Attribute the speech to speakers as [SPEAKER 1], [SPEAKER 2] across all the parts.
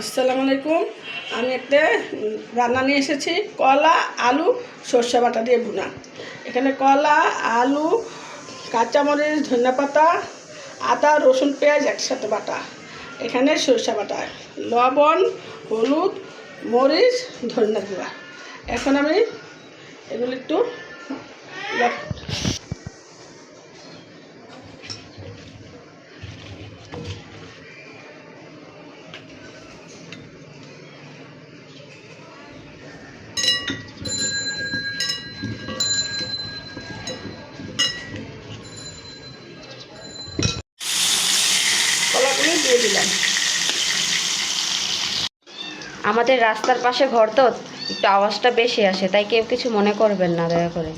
[SPEAKER 1] আসসালামু আলাইকুম। আমি একটা রান্না নিয়ে এসেছি, কলা, আলু, সর্ষে বাটা দিয়ে বুনা এখানে কলা, আলু, কাঁচামরিচ, ধনিয়া পাতা, আদা, রসুন, পেঁয়াজ একসাথে বাটা। এখানে সর্ষে বাটা, লবণ, হলুদ, মরিচ, ধনিয়া গুঁড়া। এখন আমি এগুলো একটু দিয়ে দিলাম
[SPEAKER 2] আমাদের রাস্তার পাশে ঘর তো, একটু আওয়াজটা বেশি আসে, তাই কেউ কিছু মনে করবেন না, দয়া করে।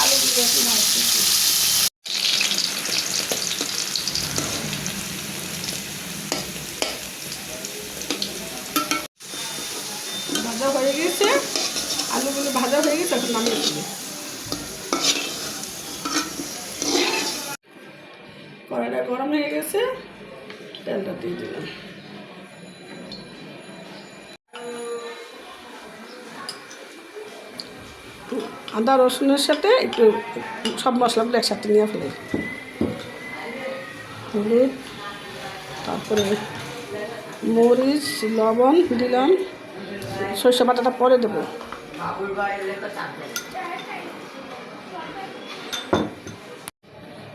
[SPEAKER 1] আলু দিয়ে ভাজা হয়ে গেছে, আলুগুলো ভাজা হয়ে গেছে, এখন নামিয়ে দিবি কড়াইটা গরম হয়ে গেছে, তেলটা দিয়ে দিলাম। আদা, রসুনের সাথে একটু সব মশলাগুলো একসাথে নিয়ে ফেলে। হলুদ, তারপরে মরিচ, লবণ দিলাম। সরষে বাটাটা পরে দেবো।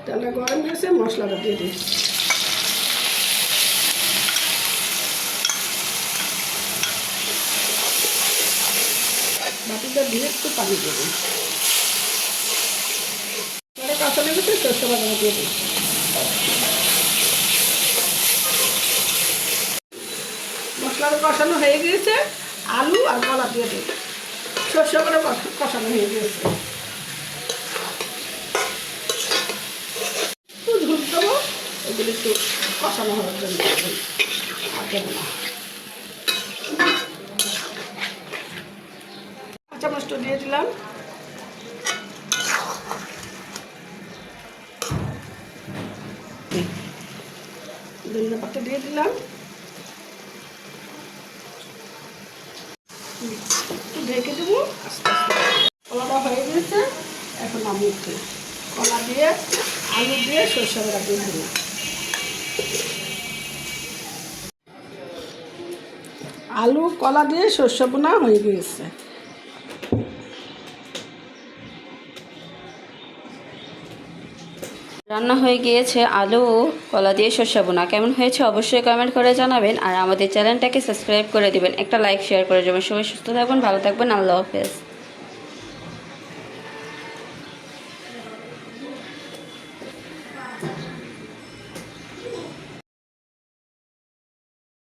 [SPEAKER 1] তেলটা গরম হয়েছে, মশলাটা দিয়ে দিই। বাটিটা দিয়ে একটু পানি দেবো কাঁচা লেগেছে সরষে বাটাটা দিয়ে দিই। কষানো হয়ে গিয়েছে। আলু আর কলা দিয়ে দিই সর্ষে করে কষা- কষানো হয়ে গিয়েছে একটু দেবো হওয়ার জন্য দেবো দিয়ে দিলাম। দিয়ে দিলাম। ঢেকে দেবো। আস্তে আস্তে কলাটা হয়ে গেছে। এখন আমি কলা দিয়ে, আলু দিয়ে সরষে বেড়া দিয়ে দেবো। আলু, কলা দিয়ে শস্য বোনা হয়ে গিয়েছে
[SPEAKER 2] রান্না হয়ে গিয়েছে আলু কলা দিয়ে সর্ষে বোনা। কেমন হয়েছে অবশ্যই কমেন্ট করে জানাবেন আর আমাদের চ্যানেলটাকে সাবস্ক্রাইব করে দেবেন। একটা লাইক শেয়ার করে দেবেন। সবাই সুস্থ থাকবেন, ভালো থাকবেন। আল্লাহ হাফেজ।